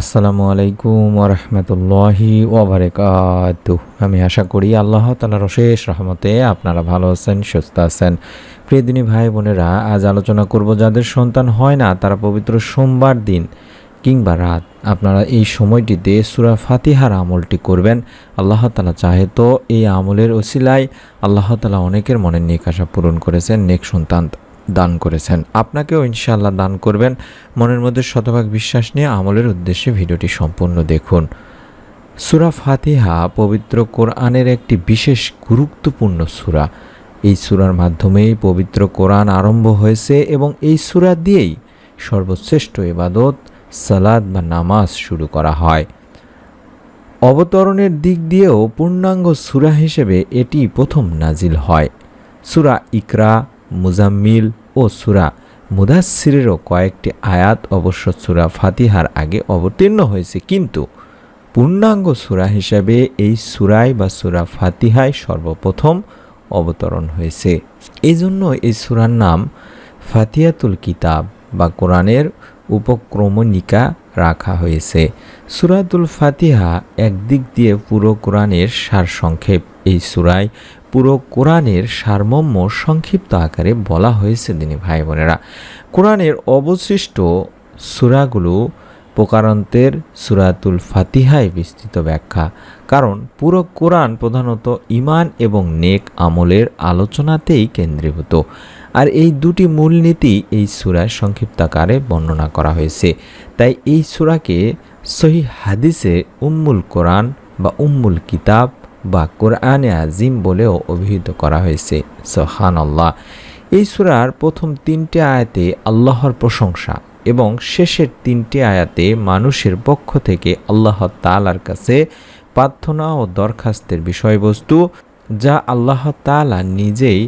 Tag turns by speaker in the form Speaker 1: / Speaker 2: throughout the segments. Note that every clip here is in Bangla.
Speaker 1: আসসালামু আলাইকুম ওরহমতুল্লাহি ওবরাকাতু আমি আশা করি আল্লাহ তালার অশেষ রহমতে আপনারা ভালো আছেন, সুস্থ আছেন। প্রিয়দিনী ভাই বোনেরা, আজ আলোচনা করব যাদের সন্তান হয় না, তারা পবিত্র সোমবার দিন কিংবা রাত। আপনারা এই সময়টিতে সুরা ফাতিহার আমলটি করবেন। আল্লাহ তালা চাহে তো এই আমলের ওসিলায় আল্লাহ তালা অনেকের মনের নিকাশা পূরণ করেছেন, নেক সন্তান দান করেছেন। আপনাকেও ইনশাআল্লাহ দান করবেন। মনের মধ্যে শতভাগ বিশ্বাস নিয়ে আমলের উদ্দেশ্যে ভিডিওটি সম্পূর্ণ দেখুন। সুরা ফাতিহা পবিত্র কোরআনের একটি বিশেষ গুরুত্বপূর্ণ সুরা। এই সুরার মাধ্যমেই পবিত্র কোরআন আরম্ভ হয়েছে এবং এই সুরা দিয়েই সর্বশ্রেষ্ঠ ইবাদত সালাদ বা নামাজ শুরু করা হয়। অবতরণের দিক দিয়েও পূর্ণাঙ্গ সুরা হিসেবে এটি প্রথম নাজিল হয়। সুরা ইকরা মুজাম্মিল ও সুরা মুদাসিরেরও কয়েকটি আয়াত অবশ্য সুরা ফাতিহার আগে অবতীর্ণ হয়েছে। কিন্তু পূর্ণাঙ্গ সুরা হিসাবে এই সুরাই বা সুরা ফাতিহায় সর্বপ্রথম অবতরণ হয়েছে। এই জন্য এই সুরার নাম ফাতিয়াতুল কিতাব বা কোরআনের উপক্রমণিকা রাখা হয়েছে। সুরাতুল ফাতিহা একদিক দিয়ে পুরো কোরআনের সারসংক্ষেপ। এই সুরায় পুরো কোরআনের সারমর্ম সংক্ষিপ্ত আকারে বলা হয়েছে দিনী ভাই বোনেরা। কোরআনের অবশিষ্ট সুরাগুলো প্রকারান্তের সুরাতুল ফাতিহায় বিস্তৃত ব্যাখ্যা। কারণ পুরো কোরআন প্রধানত ইমান এবং নেক আমলের আলোচনাতেই কেন্দ্রীভূত। আর এই দুটি মূলনীতি এই সুরায় সংক্ষিপ্ত আকারে বর্ণনা করা হয়েছে। তাই এই সুরাকে সহি হাদিসে উম্মুল কোরআন বা উম্মুল কিতাব বা কোরআনে আজিম বলেও অভিহিত করা হয়েছে। সোহান আল্লাহ এই সুরার প্রথম তিনটে আয়াতে আল্লাহর প্রশংসা এবং শেষের তিনটে আয়াতে মানুষের পক্ষ থেকে আল্লাহ তালার কাছে প্রার্থনা ও দরখাস্তের বিষয়বস্তু যা আল্লাহ তালা নিজেই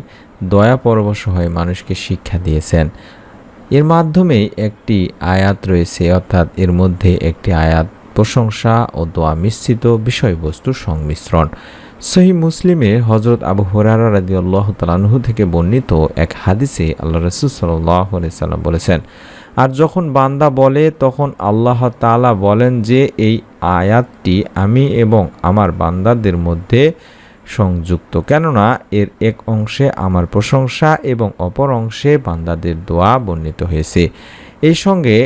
Speaker 1: দয়া পরবশ হয়ে মানুষকে শিক্ষা দিয়েছেন। এর মাধ্যমে একটি আয়াত রয়েছে, অর্থাৎ এর মধ্যে একটি আয়াত প্রশংসা ও দোয়া মিশ্রিত বিষয়বস্তুর সংমিশ্রণ। সহি মুসলিমে হজরত আবু হরারা রাদি আল্লাহ তালাহু থেকে বর্ণিত এক হাদিসে আল্লাহ রসুল সাল্লাম বলেছেন, আর যখন বান্দা বলে, তখন আল্লাহ তালা বলেন যে, এই আয়াতটি আমি এবং আমার বান্দাদের মধ্যে সংযুক্ত। কেননা, এর এক অংশে আমার প্রশংসা এবং অপর অংশে বান্দাদের দোয়া বর্ণিত হয়েছে। এই সঙ্গে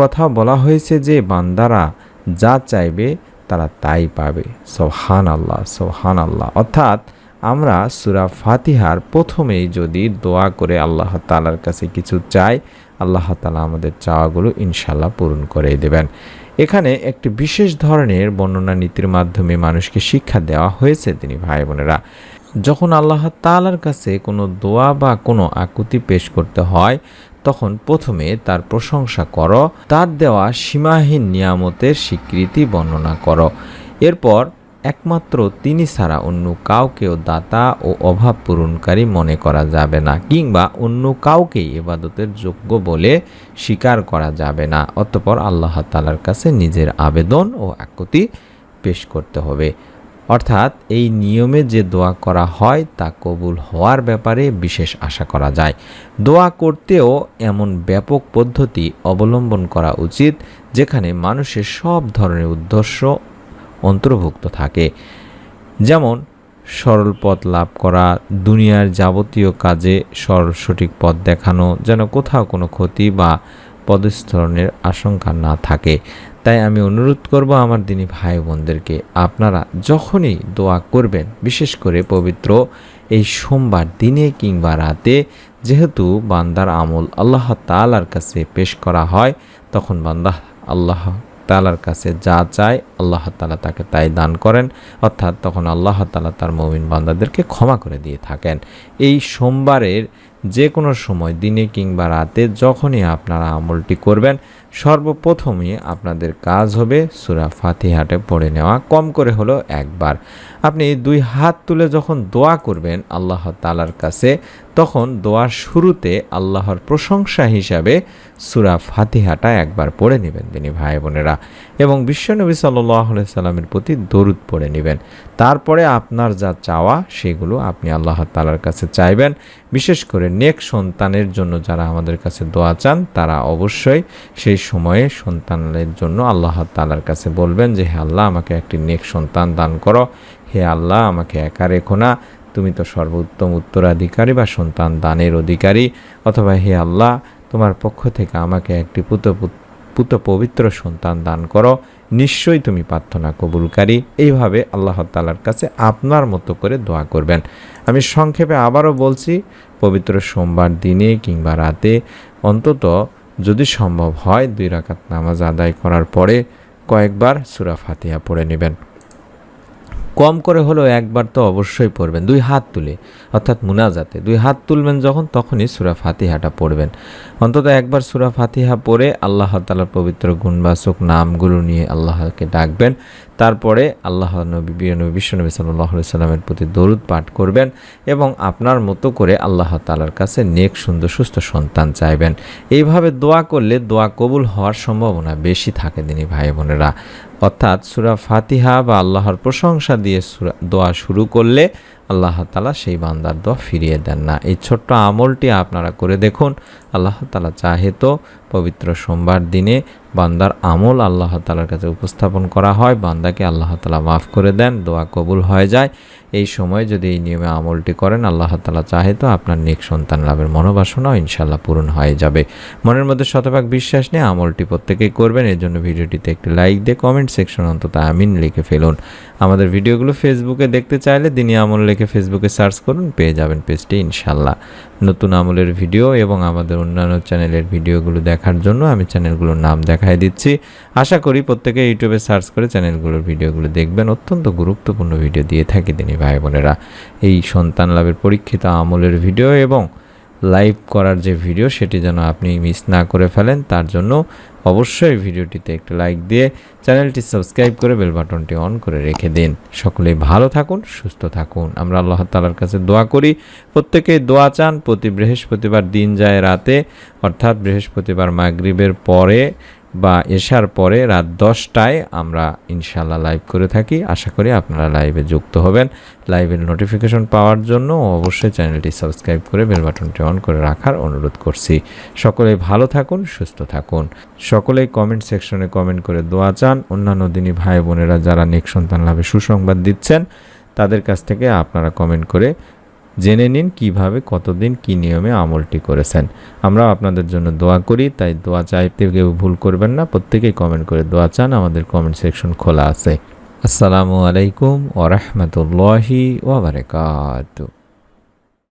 Speaker 1: কথা বলা হয়েছে যে, বান্দারা যা চাইবে তারা তাই পাবে। সোহান আল্লাহ সোহান আল্লাহ অর্থাৎ আমরা সুরা ফাতিহার প্রথমেই যদি দোয়া করে আল্লাহ তালার কাছে কিছু চাই, আল্লাহ তালা আমাদের চাওয়াগুলো ইনশাল্লাহ পূরণ করে দেবেন। এখানে একটি বিশেষ ধরনের বর্ণনা নীতির মাধ্যমে মানুষকে শিক্ষা দেওয়া হয়েছে তিনি ভাই বোনেরা। যখন আল্লাহ তালার কাছে কোনো দোয়া বা কোনো আকুতি পেশ করতে হয় তখন প্রথমে তার প্রশংসা করো, তার দেওয়া সীমাহীন নিয়ামতের স্বীকৃতি বর্ণনা করো। এরপর একমাত্র তিনি ছাড়া অন্য কাউকেও দাতা ও অভাব পূরণকারী মনে করা যাবে না, কিংবা অন্য কাউকেই এবাদতের যোগ্য বলে স্বীকার করা যাবে না। অতপর আল্লাহ তালার কাছে নিজের আবেদন ও আকুতি পেশ করতে হবে। অর্থাৎ এই নিয়মে যে দোয়া করা হয় তা কবুল হওয়ার ব্যাপারে বিশেষ আশা করা যায়। দোয়া করতেও এমন ব্যাপক পদ্ধতি অবলম্বন করা উচিত, যেখানে মানুষের সব ধরনের উদ্দেশ্য অন্তর্ভুক্ত থাকে। যেমন, সরল পথ লাভ করা, দুনিয়ার যাবতীয় কাজে সরল সঠিক পথ দেখানো, যেন কোথাও কোনো ক্ষতি বা পদস্থরণের আশঙ্কা না থাকে। তাই আমি অনুরোধ করব আমার দিনী ভাই বোনদেরকে আপনারা যখনই দোয়া করবেন, বিশেষ করে পবিত্র এই সোমবার দিনে কিংবা রাতে, যেহেতু বান্দার আমল আল্লাহ তালার কাছে পেশ করা হয়, তখন বান্দা আল্লাহ তালার কাছে যা চায়, আল্লাহ তালা তাকে তাই দান করেন। অর্থাৎ তখন আল্লাহ তালা তার মমিন বান্দাদেরকে ক্ষমা করে দিয়ে থাকেন। এই সোমবারের যে কোনো সময় দিনে কিংবা রাতে যখনই আপনারা আমলটি করবেন সর্বপ্রথমই আপনাদের কাজ হবে সুরা ফাতিহাটে পড়ে নেওয়া কম করে হলো একবার। আপনি দুই হাত তুলে যখন দোয়া করবেন আল্লাহ তালার কাছে, তখন দোয়ার শুরুতে আল্লাহর প্রশংসা হিসাবে সুরা ফাতিহাটা একবার পড়ে নেবেন তিনি ভাই বোনেরা। এবং বিশ্বনবী সাল্লাহ সাল্লামের প্রতি দরুদ পড়ে নেবেন। তারপরে আপনার যা চাওয়া সেগুলো আপনি আল্লাহ তালার কাছে চাইবেন। বিশেষ করে নেক সন্তানের জন্য যারা আমাদের কাছে দোয়া চান, তারা অবশ্যই সেই সময়ে সন্তানের জন্য আল্লাহ তালার কাছে বলবেন যে, হে আল্লাহ, আমাকে একটি নেক সন্তান দান করো। হে আল্লাহ, আমাকে একা রেখো না। তুমি তো সর্বোত্তম উত্তরাধিকারী বা সন্তান দানের অধিকারী। অথবা, হে আল্লাহ, তোমার পক্ষ থেকে আমাকে একটি পুত পুত পবিত্র সন্তান দান করো। নিশ্চয়ই তুমি প্রার্থনা কবুলকারী। এইভাবে আল্লাহ তালার কাছে আপনার মতো করে দোয়া করবেন। আমি সংক্ষেপে আবারও বলছি, পবিত্র সোমবার দিনে কিংবা রাতে অন্তত যদি সম্ভব হয় দুই রাকাত নামাজ আদায় করার পরে কয়েকবার সুরা ফাতিহা পড়ে নেবেন। কম করে হলেও একবার তো অবশ্যই পড়বেন। দুই হাত তুলে, অর্থাৎ মুনাজাতে। দুই হাত তুলবেন যখন, তখনই সুরা ফাতিহাটা পড়বেন। অন্তত একবার সুরা ফাতিহা পড়ে আল্লাহ তালার পবিত্র গুণবাচক নামগুলো নিয়ে আল্লাহকে ডাকবেন। তারপরে আল্লাহ নবী নবী, বিশ্বনবী সাল্লাহ সাল্লামের প্রতি দরুদ পাঠ করবেন এবং আপনার মতো করে আল্লাহ তালার কাছে নেক, সুন্দর, সুস্থ সন্তান চাইবেন। এইভাবে দোয়া করলে দোয়া কবুল হওয়ার সম্ভাবনা বেশি থাকে দিনী ভাই বোনেরা অর্থাৎ সুরা ফাতিহা বা আল্লাহর প্রশংসা দিয়ে সুরা দোয়া শুরু করলে আল্লাহ তালা সেই বান্দার দোয়া ফিরিয়ে দেন না। এই ছোট্ট আমলটি আপনারা করে দেখুন। আল্লাহ তালা চাহে তো পবিত্র সোমবার দিনে বান্দার আমল আল্লাহ তালার কাছে উপস্থাপন করা হয়। বান্দাকে আল্লাহ তালা মাফ করে দেন, দোয়া কবুল হয়ে যায়। এই সময় যদি এই নিয়মে আমলটি করেন, আল্লাহ তালা চাহে তো আপনার নেক সন্তান লাভের মনোবাসনাও ইনশাল্লাহ পূরণ হয়ে যাবে। মনের মধ্যে শতভাগ বিশ্বাস নিয়ে আমলটি প্রত্যেকেই করবেন। এর জন্য ভিডিওটিতে একটি লাইক দিয়ে কমেন্ট সেকশন অন্তত আমিন লিখে ফেলুন। আমাদের ভিডিওগুলো ফেসবুকে দেখতে চাইলে দিনই আমল লিখে ফেসবুকে সার্চ করুন, পেয়ে যাবেন পেজটি, ইনশাল্লাহ। নতুন আমলের ভিডিও এবং আমাদের অন্যান্য চ্যানেলের ভিডিওগুলো দেখার জন্য আমি চ্যানেলগুলোর নাম দেখাই দিচ্ছি। আশা করি প্রত্যেকে ইউটিউবে সার্চ করে চ্যানেলগুলোর ভিডিওগুলো দেখবেন। অত্যন্ত গুরুত্বপূর্ণ ভিডিও দিয়ে থাকি তিনি ভাই বোনেরা। এই সন্তান লাভের পরীক্ষিত আমলের ভিডিও এবং লাইভ করার যে ভিডিও সেটি যেন আপনি মিস না করে ফেলেন, তার জন্য অবশ্যই ভিডিওটিতে একটি লাইক দিয়ে চ্যানেলটি সাবস্ক্রাইব করে বেল বাটনটি অন করে রেখে দিন। সকলেই ভালো থাকুন, সুস্থ থাকুন। আমরা আল্লাহ তালার কাছে দোয়া করি, প্রত্যেকেই দোয়া চান, প্রতি বৃহস্পতিবার দিন যায় রাতে, অর্থাৎ বৃহস্পতিবার মাগরিবের পরে বা এসার পরে রাত দশটায় আমরা ইনশাল্লাহ লাইভ করে থাকি। আশা করি আপনারা লাইভে যুক্ত হবেন। লাইভের নোটিফিকেশন পাওয়ার জন্য অবশ্যই চ্যানেলটি সাবস্ক্রাইব করে বেল বাটনটি অন করে রাখার অনুরোধ করছি। সকলেই ভালো থাকুন, সুস্থ থাকুন। সকলেই কমেন্ট সেকশনে কমেন্ট করে দোয়া চান। অন্যান্য দিনই ভাই বোনেরা যারা নেক সন্তান লাভে সুসংবাদ দিচ্ছেন, তাদের কাছ থেকে আপনারা কমেন্ট করে জেনে নিন কীভাবে কতদিন কি নিয়মে আমলটি করেছেন। আমরা আপনাদের জন্য দোয়া করি, তাই দোয়া চাইতে কেউ ভুল করবেন না, প্রত্যেকেই কমেন্ট করে দোয়া চান, আমাদের কমেন্ট সেকশন খোলা আছে। আসসালামু আলাইকুম ওরহমতুল্লাহি ওবরাকাতু